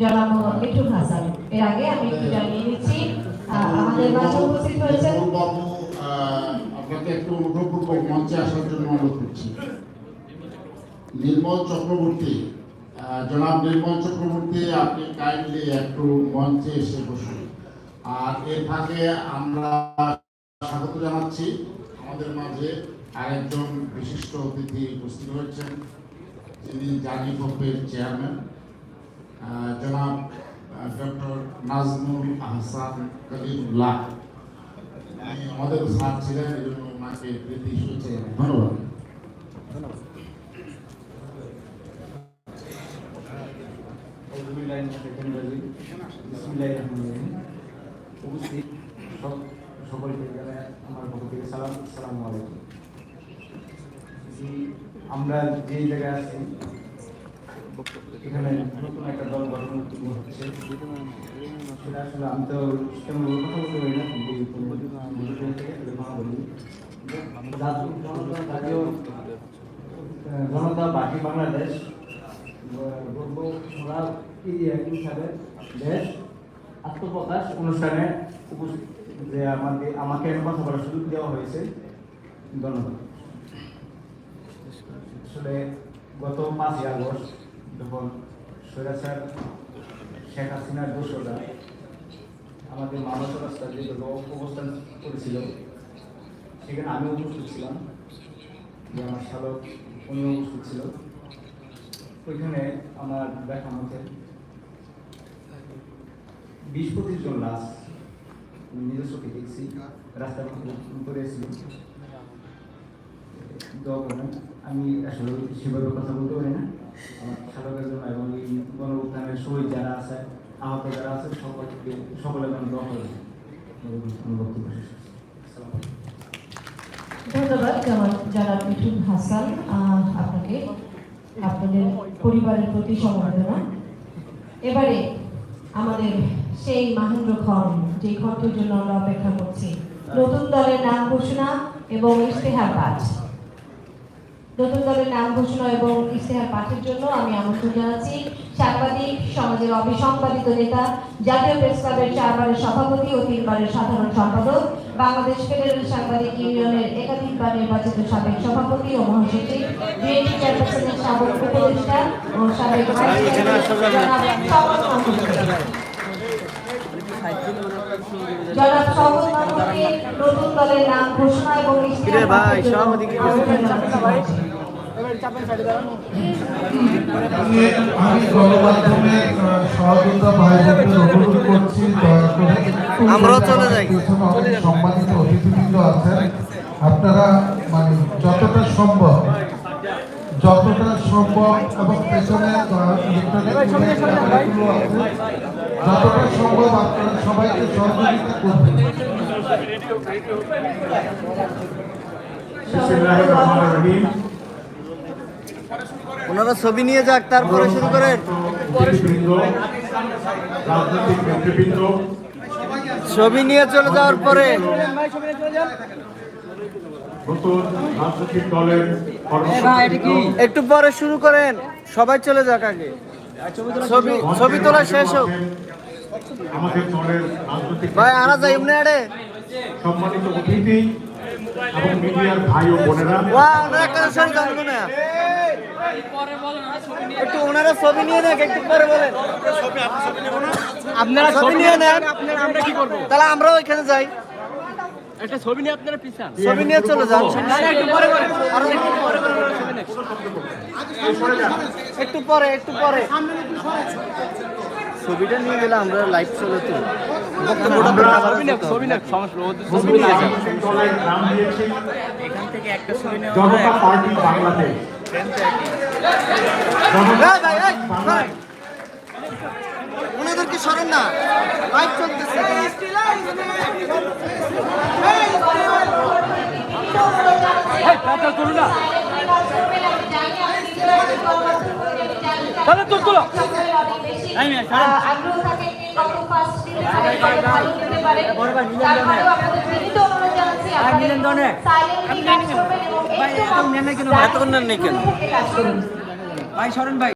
জনাব মিঠুন হাসান এর আগে আমি একটু জানিয়ে নিচ্ছি আমাদের মাঝে উপস্থিত হয়েছেন মঞ্চে এসে বসুন। আর এর ফাঁকে আমরা স্বাগত আমাদের মাঝে আরেকজন বিশিষ্ট অতিথি উপস্থিত হয়েছেন, যিনি জানি গ্রুপের চেয়ারম্যান জনাব ডক্টর নাজমুল আহসান কলিমুল্লাহ আমাদের স্যার ছিলেন, এই জন্য ওনাকে প্রীতি জানাই। ধন্যবাদ। উপস্থিত সকলকে আমার পক্ষ থেকে সালাম সালাম আমরা যে জায়গায় আছি এখানে নতুন একটা দল গঠন হচ্ছে সেটা আসলে আমি তো তেমন কথা বলতে পারি না কিন্তু বুঝতে থেকে আসলে কথা বলি। জাতীয় জনতা জাতীয় আহ, জনতা বাকি বাংলাদেশ গর্ব ওরা হিসাবে দেশ আত্মপ্রকাশ অনুষ্ঠানে উপস্থিত যে আমাকে আমাকে কথা বলার সুযোগ দেওয়া হয়েছে। ধন্যবাদ। আসলে গত পাঁচই আগস্ট যখন স্বৈরাচার শেখ হাসিনার দোষরা আমাদের মানব রাস্তা যে অবস্থান করেছিল, সেখানে আমি উপস্থিত ছিলাম। যে আমার শালক, উনিও উপস্থিত ছিল। ওইখানে আমার দেখা মতে বিশ পঁচিশ জন লাশ নিজের চোখে দেখছি, রাস্তার করে ছিল আমি আসলে সেভাবে কথা বলতে পারি না। আমার জন্য এবং এই গণউত্থানের শহীদ যারা আছে, আহত যারা আছে, সকলকে, সকলের জন্য দোয়া করে। ধন্যবাদ, জনাব মিঠুন হাসান আপনাকে। আপনাদের পরিবারের প্রতি সমবেদনা। এবারে আমাদের সেই মাহেন্দ্র খন যে খন্ডের জন্য আমরা অপেক্ষা করছি। নতুন দলের নাম ঘোষণা এবং ইশতেহার পাঠ নতুন দলের নাম ঘোষণা এবং ইশতেহার পাঠের জন্য আমি আমন্ত্রণ জানাচ্ছি সাংবাদিক সমাজের অবিসংবাদিত নেতা জাতীয় প্রেস ক্লাবের চারবারের সভাপতি ও তিনবারের সাধারণ সম্পাদক বাংলাদেশ ফেডারেল সাংবাদিক ইউনিয়নের একাধিকবার নির্বাচিত সাবেক সভাপতি ও মহাসচিব বিএনপি চেয়ারপারসনের সাবেক উপদেষ্টা ও সাবেক জনাব নতুন দলের নাম ঘোষণা এবং ইশতেহার আমি গণমাধ্যমে সহযোগিতা ভাইদের অনুরোধ করছি দয়া করে আমরাও চলে যাই। সম্মানিত অতিথিবৃন্দ আছেন। আপনারা মানে যতটা সম্ভব যতটা সম্ভব এবং পেছনে যতটা সম্ভব আপনারা সবাইকে সহযোগিতা করবেন। বিসমিল্লাহির রহমানির রহিম। ওনারা ছবি নিয়ে যাক তারপরে শুরু করেন। ছবি নিয়ে চলে যাওয়ার পরে। একটু পরে শুরু করেন সবাই চলে যাক আগে। ছবি ছবি তোলা শেষ হোক। ভাই আনা যাই এমনি আরে সম্মানিত অতিথি এবং মিডিয়ার ভাই ও বোনেরা। ওয়া ওনারা কেন সরি না একটু ওনারা ছবি নিয়ে নেন একটু পরে বলেন। আপনারা ছবি নিয়ে নেন। আপনারা আমরা কি করব? তাহলে আমরাও ওইখানে যাই। একটা ছবি নিয়ে আপনারা পিছান। ছবি নিয়ে চলে যান। একটু পরে করেন। আরও একটু পরে। একটু পরে একটু পরে। ছবিটা নিয়ে গেলে আমরা লাইভ চলে তো। বক্তব্যটা তো cover ছবি নেক, ওনাদেরকে সরেন না। লাইভ চলতেছে। আগ্রহ থাকে কে কত ভালো হতে পারে। তারপরেও আপনাদের বিনীত অনুরোধ ভাই সরেন ভাই।